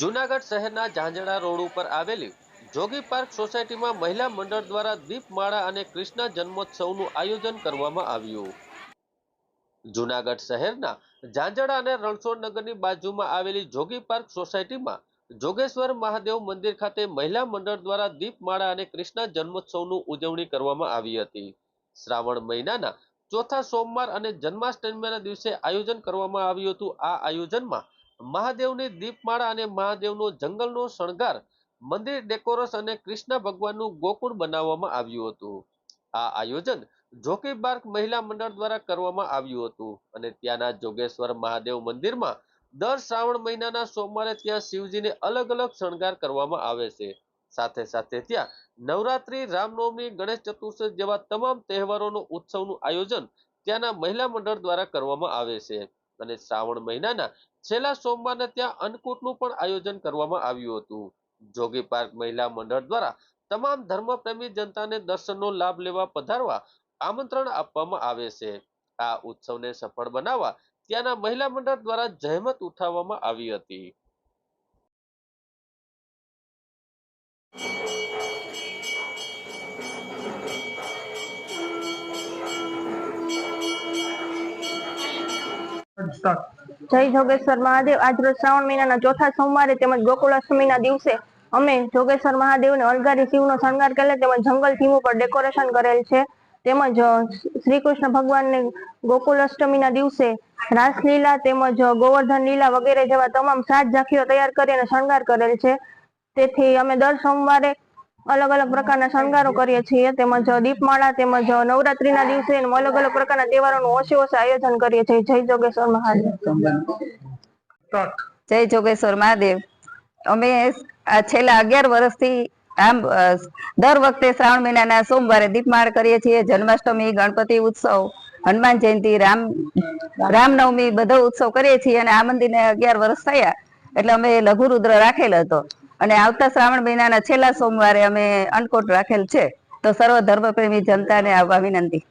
જુનાગઢ શહેરના ઝાંઝણા રોડ ઉપર આવેલી જોગી પાર્ક સોસાયટીમાં મહિલા મંડળ દ્વારા દીપમાળા અને કૃષ્ણ જન્મોત્સવનું આયોજન કરવામાં આવ્યું. જુનાગઢ શહેરના ઝાંઝડા અને રણછોડ નગરની બાજુમાં આવેલી જોગી પાર્ક સોસાયટીમાં જોગેશ્વર મહાદેવ મંદિર ખાતે મહિલા મંડળ દ્વારા દીપમાળા અને કૃષ્ણ જન્મોત્સવનું ઉજવણી કરવામાં આવી હતી. શ્રાવણ મહિનાના ચોથા સોમવાર અને જન્માષ્ટમીના દિવસે આયોજન કરવામાં આવ્યું હતું. આ આયોજનમાં મહાદેવની દીપમાળા અને મહાદેવનો જંગલનો શણગાર મંદિર ડેકોરસ અને કૃષ્ણ ભગવાનનું ગોકુળ બનાવવામાં આવ્યું હતું. આ આયોજન જોકી બાર્ક મહિલા મંડળ દ્વારા કરવામાં આવ્યું હતું અને ત્યાંના જોગેશ્વર મહાદેવ મંદિરમાં દર શ્રાવણ મહિનાના સોમવારે ત્યાં શિવજીને અલગ અલગ શણગાર કરવામાં આવે છે. સાથે સાથે ત્યાં નવરાત્રી, રામનવમી, ગણેશ ચતુર્થી જેવા તમામ તહેવારોનો ઉત્સવનું આયોજન ત્યાંના મહિલા મંડળ દ્વારા કરવામાં આવે છે. અને શ્રાવણ મહિનાના છેલ્લા સોમવારને ત્યાં અન્નકૂટનું પણ આયોજન કરવામાં આવ્યું હતું. જોગી પાર્ક મહિલા મંડળ દ્વારા તમામ ધર્મપ્રેમી જનતાને દર્શનનો લાભ લેવા પધારવા આમંત્રણ આપવામાં આવે છે. આ ઉત્સવને સફળ બનાવવા ત્યાંના મહિલા મંડળ દ્વારા જહેમત ઉઠાવવામાં આવી હતી. જય જોગેશ્વર મહાદેવ. આજ રોજ શ્રાવણ મહિનાના ચોથા સોમવારે તેમજ ગોકુળાષ્ટમીના દિવસે અમે જોગેશ્વર મહાદેવને અલગારી શિવનો શણગાર કરેલ તેમજ જંગલ થીમ ઉપર ડેકોરેશન કરેલ છે. તેમજ શ્રી કૃષ્ણ ભગવાનને ગોકુળ અષ્ટમીના દિવસે રાસલીલા તેમજ ગોવર્ધન લીલા વગેરે જેવા તમામ સાત ઝાંખીઓ તૈયાર કરી અને શણગાર કરેલ છે. તેથી અમે દર સોમવારે અલગ અલગ પ્રકારના શણગારો કરીએ છીએ. તેમજ દીપમાળા, તેમજ નવરાત્રીના દિવસે અલગ અલગ પ્રકારના તહેવારોનું ઓછે ઓછે આયોજન કરીએ છીએ. જય જોગેશ્વર મહાદેવ. જય જોગેશ્વર મહાદેવ. અમે છેલ્લા અગિયાર વર્ષથી આમ દર વખતે શ્રાવણ મહિનાના સોમવારે દીપમાળ કરીએ છીએ. જન્માષ્ટમી, ગણપતિ ઉત્સવ, હનુમાન જયંતિ, રામ, રામનવમી, બધો ઉત્સવ કરીએ છીએ અને આ મંદિરને અગિયાર વર્ષ થયા. એટલે અમે લઘુરુદ્ર રાખેલ હતો. અને આવતા શ્રાવણ મહિનાના છેલ્લા સોમવારે અમે અન્નકોટ રાખેલ છે. તો સર્વ ધર્મપ્રેમી જનતાને આવવા વિનંતી.